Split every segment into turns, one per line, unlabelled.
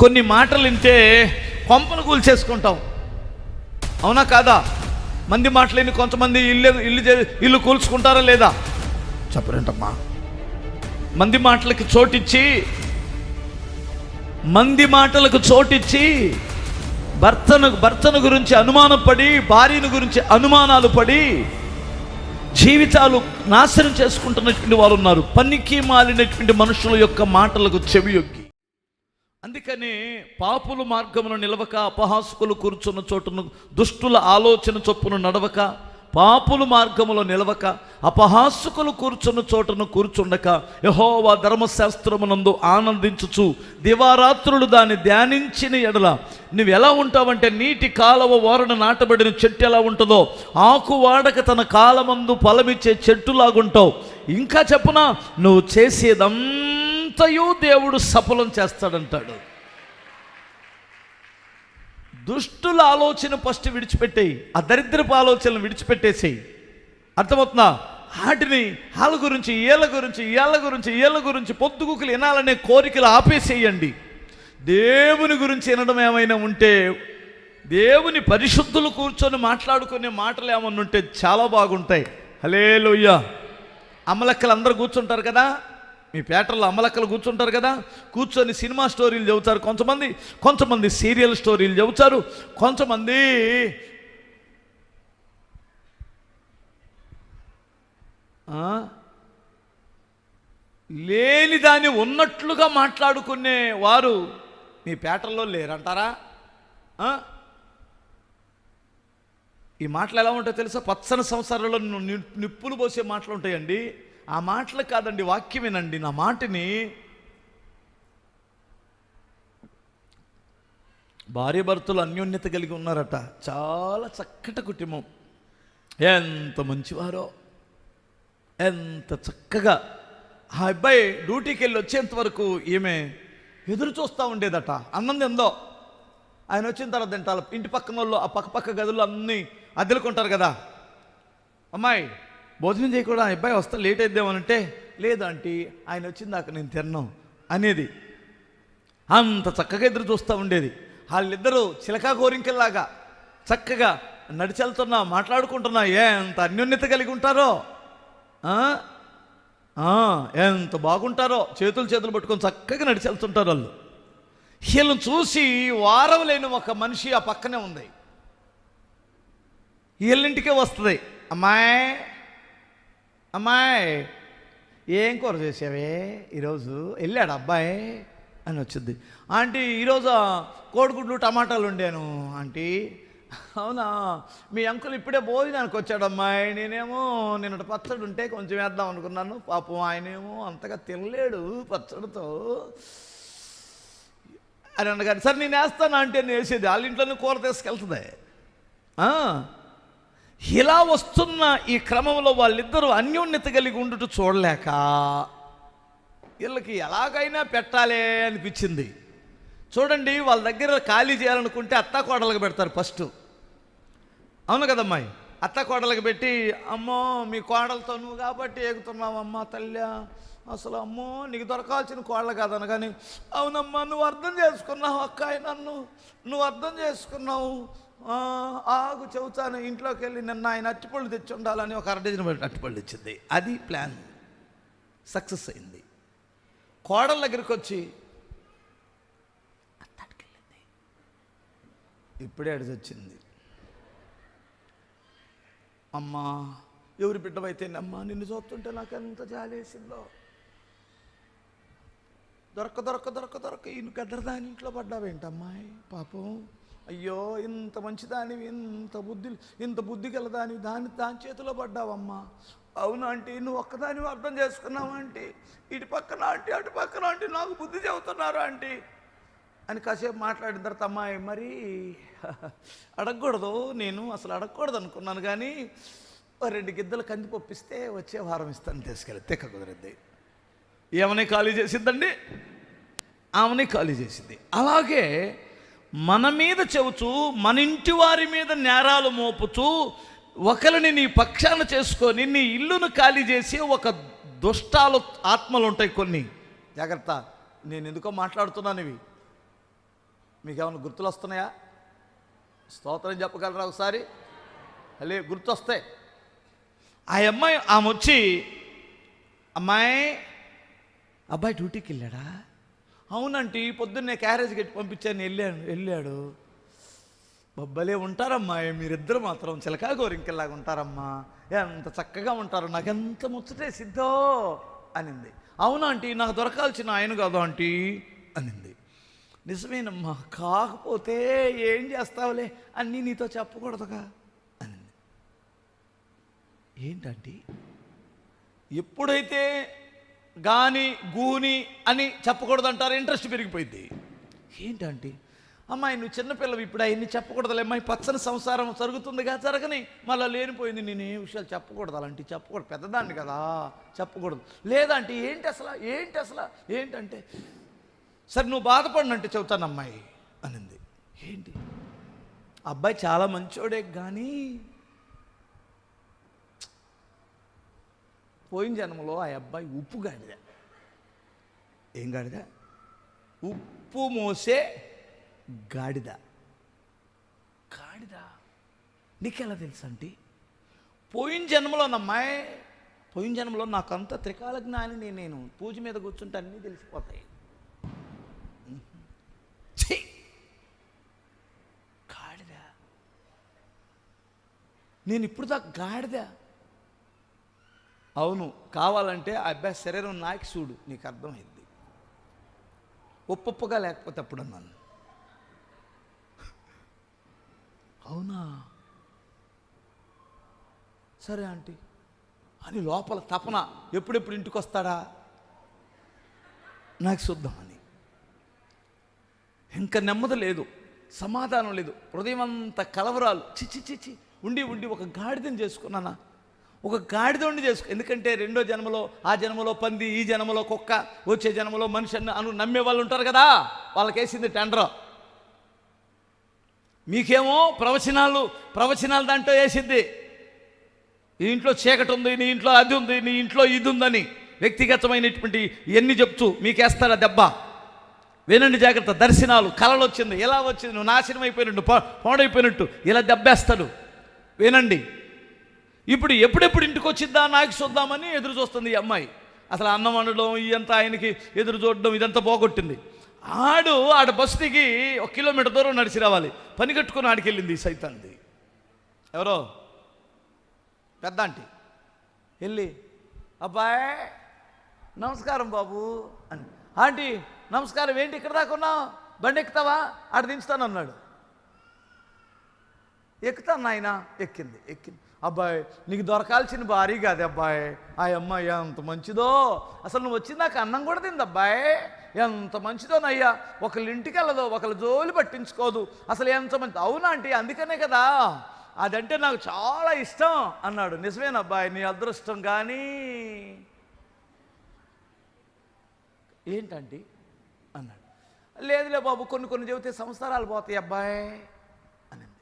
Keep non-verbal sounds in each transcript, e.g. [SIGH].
కొన్ని మాటలు వింటే కొంపలు కూల్చేసుకుంటాం. అవునా కాదా? మంది మాటలేని కొంతమంది ఇల్లు ఇల్లు ఇల్లు కూల్చుకుంటారా లేదా? చెప్పరేంటమ్మా. మంది మాటలకి చోటిచ్చి మంది మాటలకు చోటిచ్చి భర్తను భర్తను గురించి అనుమానపడి భార్యను గురించి అనుమానాలు పడి జీవితాలు నాశనం చేసుకుంటున్నటువంటి వారు ఉన్నారు. పనికి మాలినటువంటి మనుషుల యొక్క మాటలకు చెవి యొగ్గి అందుకని పాపుల మార్గమును నిలవక అపహాసుకులు కూర్చున్న చోటును దుష్టుల ఆలోచన చొప్పున నడవక పాపుల మార్గములో నిలవక అపహాసుకులు కూర్చున్న చోటను కూర్చుండక యహోవా ధర్మశాస్త్రమునందు ఆనందించుచు దివారాత్రులు దాన్ని ధ్యానించిన ఎడల నువ్వు ఎలా ఉంటావంటే నీటి కాలవ ఓరణ నాటబడిన చెట్టు ఎలా ఉంటుందో ఆకు వాడక తన కాలమందు ఫలమిచ్చే చెట్టులాగుంటావు. ఇంకా చెప్పునా నువ్వు చేసేదంతయు దేవుడు సఫలం చేస్తాడంటాడు. దుష్టుల ఆలోచన ఫస్ట్ విడిచిపెట్టేయి ఆ దరిద్రపు ఆలోచనలు విడిచిపెట్టేసేయి. అర్థమవుతుందా? వాటిని వాళ్ళ గురించి ఏళ్ళ గురించి ఏళ్ళ గురించి ఏళ్ళ గురించి పొద్దుగుకులు వినాలనే కోరికలు ఆపేసేయండి. దేవుని గురించి వినడం ఏమైనా ఉంటే దేవుని పరిశుద్ధులు కూర్చొని మాట్లాడుకునే మాటలు ఏమన్నా ఉంటే చాలా బాగుంటాయి. హలే అమ్మలక్కలు అందరూ కూర్చుంటారు కదా? మీ పేటల్లో అమ్మలక్కలు కూర్చుంటారు కదా? కూర్చొని సినిమా స్టోరీలు చెబుతారు కొంతమంది. కొంతమంది సీరియల్ స్టోరీలు చెబుతారు. కొంతమంది లేని దాన్ని ఉన్నట్లుగా మాట్లాడుకునే వారు మీ పేటల్లో లేరంటారా? ఈ మాటలు ఎలా ఉంటాయో తెలుసా? పచ్చని సంవత్సరాలలో ని- నిప్పులు పోసే మాటలు ఉంటాయండి. ఆ మాటలు కాదండి వాక్యం వినండి. నా మాటని భార్య భర్తలు అన్యోన్యత కలిగి ఉన్నారట. చాలా చక్కటి కుటుంబం. ఎంత మంచివారో ఎంత చక్కగా. ఆ అబ్బాయి డ్యూటీకి వెళ్ళి వచ్చేంత వరకు ఈమె ఎదురు చూస్తూ ఉండేదట. అన్నం ఎందో ఆయన వచ్చిన తర్వాత తింటారు. ఇంటి పక్కన వాళ్ళు ఆ పక్క పక్క గదులు అన్నీ అద్దెలుకుంటారు కదా. అమ్మాయి భోజనం చేయకూడదు అబ్బాయి వస్తా లేట్ అయిద్దామనంటే లేదు ఆంటీ ఆయన వచ్చిన దాకా నేను తిన్నాం అనేది. అంత చక్కగా ఎదురు చూస్తూ ఉండేది. వాళ్ళిద్దరూ చిలకా కోరింకల్లాగా చక్కగా నడిచెళ్తున్నా మాట్లాడుకుంటున్నా ఎంత అన్యోన్యత కలిగి ఉంటారో ఎంత బాగుంటారో చేతులు చేతులు పట్టుకొని చక్కగా నడిచెళ్తుంటారు వాళ్ళు. వీళ్ళని చూసి వారం లేని ఒక మనిషి ఆ పక్కనే ఉంది. వీళ్ళింటికే వస్తుంది. అమ్మాయి అమ్మాయి ఏం కూర చేసావే? ఈరోజు వెళ్ళాడు అబ్బాయి అని వచ్చింది. ఆంటీ ఈరోజు కోడిగుడ్లు టమాటాలు ఉండాను ఆంటీ అవునా? మీ అంకుల్ ఇప్పుడే భోజనానికి వచ్చాడు అమ్మాయి. నేనేమో నిన్నటి పచ్చడి ఉంటే కొంచెం వేద్దాం అనుకున్నాను. పాపం ఆయనేమో అంతగా తినలేడు పచ్చడితో. అని అన్నగారు సరే నేను వేస్తాను అంటే నేను వేసేది. వాళ్ళ ఇంట్లోనే కూర తీసుకెళ్తుంది. ఇలా వస్తున్న ఈ క్రమంలో వాళ్ళిద్దరూ అన్యోన్యత కలిగి ఉండుట చూడలేక వీళ్ళకి ఎలాగైనా పెట్టాలి అనిపించింది. చూడండి వాళ్ళ దగ్గర ఖాళీ చేయాలనుకుంటే అత్త కోడలకు పెడతారు ఫస్ట్. అవును కదమ్మాయి? అత్త కోడలకు పెట్టి అమ్మో మీ కోడలతో నువ్వు కాబట్టి ఏగుతున్నావమ్మా తల్లి. అసలు అమ్మో నీకు దొరకాల్సిన కోడలు కాదన కానీ అవునమ్మా నువ్వు అర్థం చేసుకున్నావు అక్కాయి నన్ను. నువ్వు అర్థం చేసుకున్నావు. ఆగు చెబుతాను ఇంట్లోకి వెళ్ళి నిన్న ఆయన అట్టిపళ్ళు తెచ్చి ఉండాలని ఒక అరడజన్ అట్టిపళ్ళు తెచ్చింది అది ప్లాన్ సక్సెస్ అయింది. కోడల దగ్గరికి వచ్చి అత్తాడికెళ్ళింది. ఇప్పుడే అడిగి వచ్చింది. అమ్మా ఎవరి బిడ్డవైతేనమ్మా నిన్ను చూస్తుంటే నాకు ఎంత జాలేసిందో. దొరక దొరక దొరక దొరక ఈయన గద్దరదాని ఇంట్లో పడ్డావేంటమ్మాయి? పాపం అయ్యో ఇంత మంచిదానివి ఇంత బుద్ధి ఇంత బుద్ధి గలదానివి దాని దాని చేతిలో పడ్డావమ్మా. అవునా అంటే నువ్వు ఒక్కదాని అర్థం చేసుకున్నావు అంటే ఇటు పక్కన అంటే అటు పక్కన అంటే నాకు బుద్ధి చెబుతున్నారు ఆంటీ? అని కాసేపు మాట్లాడిన తర్వాత అమ్మాయి మరి [LAUGHS] అడగకూడదు. నేను అసలు అడగకూడదు అనుకున్నాను కానీ రెండు గిద్దలు కంది పప్పిస్తే వచ్చే వారం ఇస్తాను తీసుకెళ్ళి తెక్క కుదిరిద్ది. ఏమని ఖాళీ చేసిద్దండి. ఆమెని ఖాళీ చేసింది అలాగే మన మీద చెబుతూ మన ఇంటి వారి మీద నేరాలు మోపుతూ ఒకరిని నీ పక్షాన చేసుకొని నీ ఇల్లును ఖాళీ చేసి ఒక దుష్టాలు ఆత్మలు ఉంటాయి కొన్ని. జాగ్రత్త నేను ఎందుకో మాట్లాడుతున్నాను ఇవి. మీకు ఏమైనా గుర్తులు వస్తున్నాయా స్తోత్రం చెప్పగలరా ఒకసారి? అలే గుర్తొస్తాయి. ఆ అమ్మాయి ఆమె వచ్చి అమ్మాయి అబ్బాయి డ్యూటీకి వెళ్ళాడా? అవునంటీ పొద్దున్నే క్యారేజ్ కట్టి పంపించాను వెళ్ళాను వెళ్ళాడు. బొబ్బలే ఉంటారమ్మా మీరిద్దరు మాత్రం చిలకా గోరింకెల్లాగా ఉంటారమ్మా. ఎంత చక్కగా ఉంటారు నాకెంత ముచ్చటే సిద్ధో అనింది. అవునా ఆంటీ నాకు దొరకాల్సిన ఆయన కాదు ఆంటీ అనింది. నిజమేనమ్మా కాకపోతే ఏం చేస్తావులే అన్నీ నీతో చెప్పకూడదుగా అనింది. ఏంటంటే ఎప్పుడైతే గాని గూని అని చెప్పకూడదు అంటారు ఇంట్రెస్ట్ పెరిగిపోయింది ఏంటంటే అమ్మాయి నువ్వు చిన్నపిల్లవి ఇప్పుడు అవన్నీ చెప్పకూడదులే అమ్మాయి పచ్చని సంసారం జరుగుతుందిగా జరగని మళ్ళీ లేనిపోయింది నేను ఏ విషయాలు చెప్పకూడదు అలాంటివి చెప్పకూడదు పెద్దదాన్ని కదా చెప్పకూడదు. లేదంటే ఏంటి అసలు ఏంటి అసలు ఏంటంటే సరే నువ్వు బాధపడినంటే చెబుతాను అమ్మాయి అనింది. ఏంటి? అబ్బాయి చాలా మంచోడే కానీ పోయిన జన్మలో ఆ అబ్బాయి ఉప్పు గాడిద. ఏం గాడిద? ఉప్పు మోసే గాడిద. గాడిద? నీకెలా తెలుసు అంటే పోయిన జన్మలోనమ్మాయి పోయిన జన్మలో నాకంత త్రికాల జ్ఞాని నేను పూజ మీద కూర్చుంటే అన్నీ తెలిసిపోతాయి! గాడిద? నేను ఇప్పుడు దాకా గాడిద. అవును కావాలంటే ఆ అబ్బాయి శరీరం నాకి చూడు నీకు అర్థమైంది. ఒప్పొప్పగా లేకపోతే అప్పుడు అన్నాను? అవునా? సరే ఆంటీ. అని లోపల తపన ఎప్పుడెప్పుడు ఇంటికి వస్తాడా నాకు చూద్దామని ఇంకా నెమ్మది లేదు సమాధానం లేదు. హృదయం అంతా కలవరాలు చిచి చిచి ఉండి ఉండి ఒక గాడిదని చేసుకున్నానా? ఒక గాడిదోండి చేసుకో. ఎందుకంటే రెండో జన్మలో ఆ జన్మలో పంది ఈ జన్మలో కుక్క వచ్చే జన్మలో మనిషి అను నమ్మే వాళ్ళు ఉంటారు కదా. వాళ్ళకేసింది టెండర్ మీకేమో ప్రవచనాలు ప్రవచనాలు దాంట్లో వేసిద్ది ఈ ఇంట్లో చీకటి ఉంది నీ ఇంట్లో అది ఉంది నీ ఇంట్లో ఇది ఉందని వ్యక్తిగతమైనటువంటి ఇవన్నీ చెప్తూ మీకేస్తాడా దెబ్బ? వినండి జాగ్రత్త. దర్శనాలు కళలు వచ్చింది. ఎలా వచ్చింది? నువ్వు నాశనం అయిపోయినట్టు పాడైపోయినట్టు ఇలా దెబ్బేస్తాడు. వినండి. ఇప్పుడు ఎప్పుడెప్పుడు ఇంటికి వచ్చిద్దా? నాకు చూద్దామని ఎదురు చూస్తుంది ఈ అమ్మాయి. అసలు అన్నం వండడం ఇదంతా ఆయనకి ఎదురు చూడడం ఇదంతా పోగొట్టింది. ఆడు ఆడ బస్సు దిగి ఒక కిలోమీటర్ దూరం నడిచి రావాలి. పని కట్టుకుని ఆడికి వెళ్ళింది ఎవరో? పెద్ద ఆంటీ. వెళ్ళి అబ్బాయ్ నమస్కారం బాబు అని. ఆంటీ నమస్కారం. ఏంటి ఇక్కడ దాకా ఉన్నావు? బండి ఎక్కుతావా? ఆడ దించుతాను అన్నాడు. ఎక్కుతాను నాయన. ఎక్కింది. ఎక్కింది. అబ్బాయి నీకు దొరకాల్సిన భారీ కాదు అబ్బాయి. ఆ అమ్మాయి ఎంత మంచిదో. అసలు నువ్వు వచ్చింది నాకు అన్నం కూడా తింది అబ్బాయి. ఎంత మంచిదోనయ్యా. ఒకళ్ళ ఇంటికి వెళ్ళదు ఒకళ్ళ జోలి పట్టించుకోదు. అసలు ఎంత మంచి అవునా అంటే అందుకనే కదా. అదంటే నాకు చాలా ఇష్టం అన్నాడు. నిజమేనా అబ్బాయి? నీ అదృష్టం కానీ ఏంటండి అన్నాడు. లేదులే బాబు కొన్ని కొన్ని చెబితే సంవత్సరాలు పోతాయి అబ్బాయి అనింది.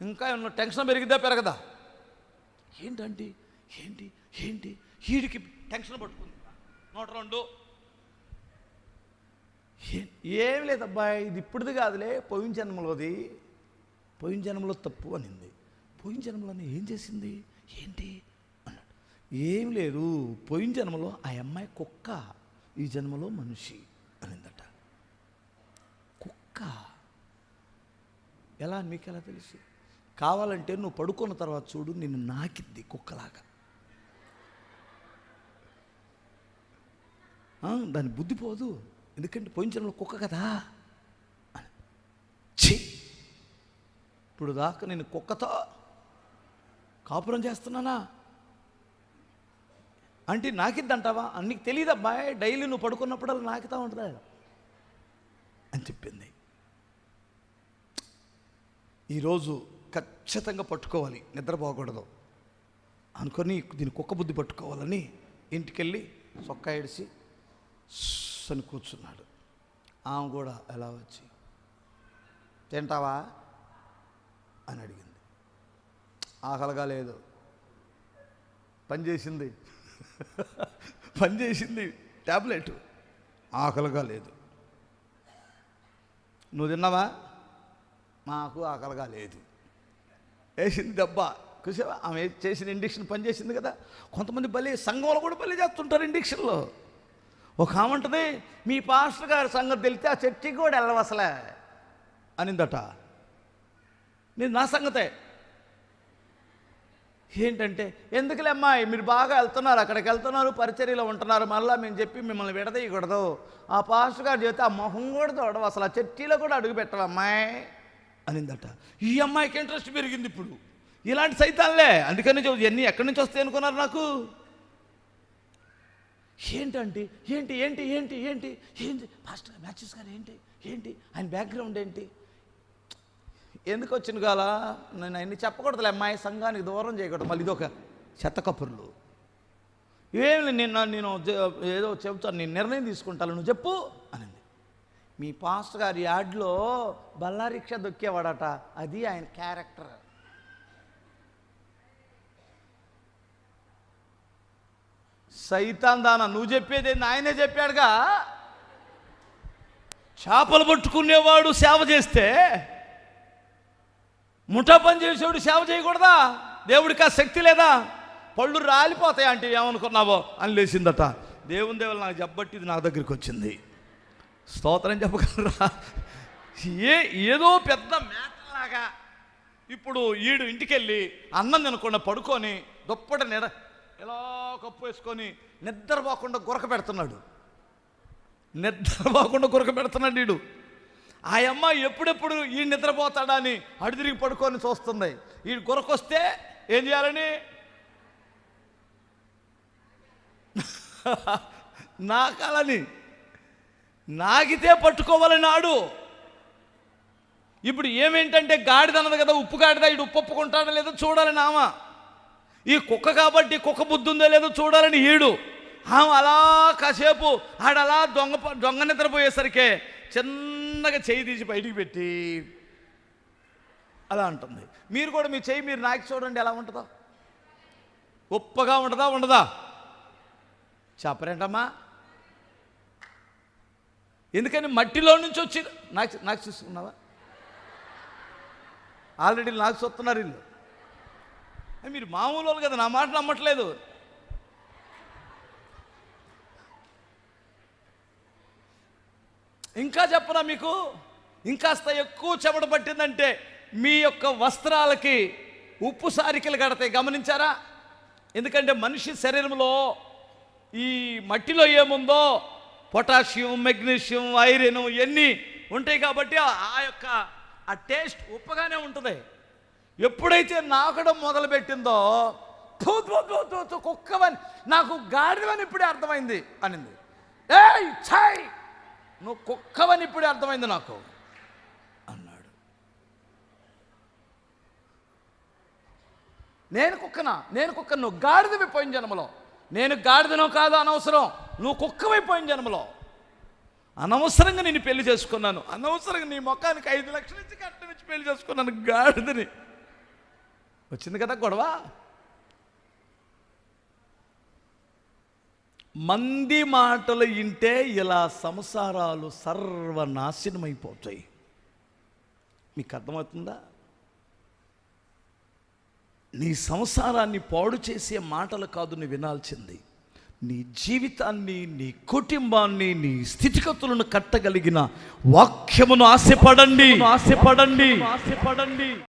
ఇంకా ఏమన్నా టెన్షన్ పెరిగిద్దా పెరగదా? ఏంటంటే ఏంటి? ఏంటి? వీడికి టెన్షన్ పట్టుకుంది. నూట రెండు. ఏం లేదబ్బా ఇది ఇప్పుడుది కాదులే పోయిన జన్మలోది. పోయిన జన్మలో తప్పు అనింది. పోయిన జన్మలోనే ఏం చేసింది? ఏంటి? అన్నాడు. ఏం లేదు పోయిన జన్మలో ఆ అమ్మాయి కుక్క ఈ జన్మలో మనిషి అనిందట. కుక్క. ఎలా? మీకు ఎలా తెలుసు? కావాలంటే నువ్వు పడుకున్న తర్వాత చూడు నిన్ను నాకిద్ది కుక్కలాగా. దాని బుద్ధి పోదు. ఎందుకంటే పోయించడంలో కుక్క కదా? ఛీ! ఇప్పుడు దాకా నేను కుక్కతో కాపురం చేస్తున్నానా? అంటే నాకిద్దంటావా? నీకు తెలియదు అబ్బాయి డైలీ నువ్వు పడుకున్నప్పుడల్లా నాకుతా ఉంటుందా? అని చెప్పింది. ఈరోజు ఖచ్చితంగా పట్టుకోవాలి నిద్రపోకూడదు అనుకొని దీని కుక్క బుద్ధి పట్టుకోవాలని ఇంటికెళ్ళి సొక్క ఏడిసి అని కూర్చున్నాడు. ఆమె కూడా ఎలా వచ్చి తింటావా? అని అడిగింది. ఆకలిగా లేదు. పని చేసింది. [LAUGHS] పని చేసింది. ట్యాబ్లెట్ ఆకలిగా లేదు. నువ్వు తిన్నావా? మాకు ఆకలిగా లేదు. వేసింది దెబ్బ. చూసావా? ఆమె చేసిన ఇండిక్షన్ పనిచేసింది కదా. కొంతమంది బలి సంఘంలో కూడా బలి చేస్తుంటారు ఇండిక్షన్లో. ఒక ఉంటుంది మీ పాస్టర్ గారి సంగతి తెలిస్తే ఆ చర్చికి కూడా వెళ్ళవసలే అనిందట. నేను నా సంగతే. ఏంటంటే ఎందుకులే అమ్మాయి? మీరు బాగా వెళ్తున్నారు అక్కడికి వెళ్తున్నారు పరిచర్యలో ఉంటున్నారు మళ్ళీ మేము చెప్పి మిమ్మల్ని విడదీయకూడదు. ఆ పాస్టర్ గారు చెబితే ఆ మొహం కూడా చూడవు అసలు ఆ చర్చిలో కూడా అడుగు పెట్టవు అనిందట. ఈ అమ్మాయికి ఇంట్రెస్ట్ పెరిగింది ఇప్పుడు. ఇలాంటి సైతాన్లే. అందుకని చెబుతు ఎన్ని ఎక్కడి నుంచి వస్తాయి అనుకున్నారు నాకు? ఏంటంటే ఏంటి ఏంటి ఏంటి ఏంటి? ఏంటి? ఫాస్ట్ మ్యాచెస్ గారు ఏంటి? ఏంటి? ఆయన బ్యాక్గ్రౌండ్ ఏంటి? ఎందుకు వచ్చిన కాల నేను ఆయన్ని చెప్పకూడదులే అమ్మాయి సంఘానికి దూరం చేయకూడదు. మళ్ళీ ఇదొక చెత్త కప్పుర్లు. ఏమి నిన్న నేను ఏదో చెబుతాను నేను నిర్ణయం తీసుకుంటాను. నువ్వు చెప్పు. మీ పాస్టర్ గారి యాడ్లో బల్లారిక్ష దొక్కేవాడట. అది ఆయన క్యారెక్టర్. సైతాన్ దాన నువ్వు చెప్పేది ఆయనే చెప్పాడుగా. చేపలు పట్టుకునేవాడు సేవ చేస్తే ముఠా పని చేసేవాడు సేవ చేయకూడదా? దేవుడికి ఆ శక్తి లేదా? పళ్ళు రాలిపోతాయి అంటే ఏమనుకున్నావో? అని లేచిందట. దేవుని దేవుడు నాకు జబ్బట్టి ఇది నా దగ్గరికి వచ్చింది. స్తోత్రం చెప్పగలరా ఏ ఏదో పెద్ద మేటలాగా ఇప్పుడు ఈడు ఇంటికెళ్ళి అన్నం తినకుండా పడుకొని దుప్పట నిడ ఎలా కప్పు వేసుకొని నిద్రపోకుండా గురక పెడుతున్నాడు. నిద్రపోకుండా గురక పెడుతున్నాడు వీడు ఆ అమ్మ ఎప్పుడెప్పుడు ఈ నిద్రపోతాడా అని అడిదిరిగి పడుకొని చూస్తుంది. ఈ గురకొస్తే ఏం చేయాలని? [LAUGHS] నాకాలని. నాగితే పట్టుకోవాలని నాడు. ఇప్పుడు ఏమేంటంటే గాడిద అన్నది కదా ఉప్పు గాడిద ఇడు ఉప్పు ఒప్పుకుంటాడో లేదో చూడాలని ఆమె ఈ కుక్క కాబట్టి కుక్క బుద్ధి ఉందో లేదో చూడాలని ఈడు. ఆమె అలా కాసేపు ఆడలా దొంగ దొంగ నిద్రపోయేసరికి చిన్నగా చేయి తీసి బయటికి పెట్టి అలా ఉంటుంది మీరు కూడా మీ చేయి మీరు నాకు చూడండి ఎలా ఉంటుందో. ఉప్పగా ఉంటుందా ఉండదా? చెప్పరేంటమ్మా? ఎందుకని మట్టిలో నుంచి వచ్చి నాకు నాకు చూసుకున్నావా? ఆల్రెడీ నాకు చూస్తున్నారు ఇల్లు మీరు మామూలు వాళ్ళు కదా నా మాట నమ్మట్లేదు. ఇంకా చెప్పనా మీకు? ఇంకాస్త ఎక్కువ చెమట పట్టిందంటే మీ యొక్క వస్త్రాలకి ఉప్పు సారికలు కడతాయి గమనించారా? ఎందుకంటే మనిషి శరీరంలో ఈ మట్టిలో ఏముందో పొటాషియం మెగ్నీషియం ఐరన్ ఇవన్నీ ఉంటాయి కాబట్టి ఆ- యొక్క ఆ టేస్ట్ ఉప్పగానే ఉంటుంది. ఎప్పుడైతే నాకడం మొదలుపెట్టిందో కుక్కవని నాకు గాడిదవని ఇప్పుడే అర్థమైంది అనింది. ఏయ్ ఛాయ్ నువ్వు కుక్కవని ఇప్పుడే అర్థమైంది నాకు అన్నాడు. నేను కుక్కనా? నేను కుక్క నువ్వు గాడిదవిపోయిన జన్మలో. నేను గాడిదనో కాదు అనవసరం. నువ్వు కుక్కమైపోయిన జన్మలో. అనవసరంగా నేను పెళ్ళి చేసుకున్నాను. అనవసరంగా నీ ముఖానికి ఐదు లక్షలు ఇచ్చి కట్టం ఇచ్చి పెళ్ళి చేసుకున్నాను గాడిదని. వచ్చింది కదా గొడవ? మంది మాటలు వింటే ఇలా సంసారాలు సర్వనాశనమైపోతాయి. మీకు అర్థమవుతుందా? నీ సంసారాన్ని పాడు చేసే మాటలు కాదు నువ్వు వినాల్సింది. నీ జీవితాన్ని నీ కుటుంబాన్ని నీ స్థితిగతులను కట్టగలిగిన వాక్యమును ఆశపడండి. ఆశపడండి. ఆశపడండి.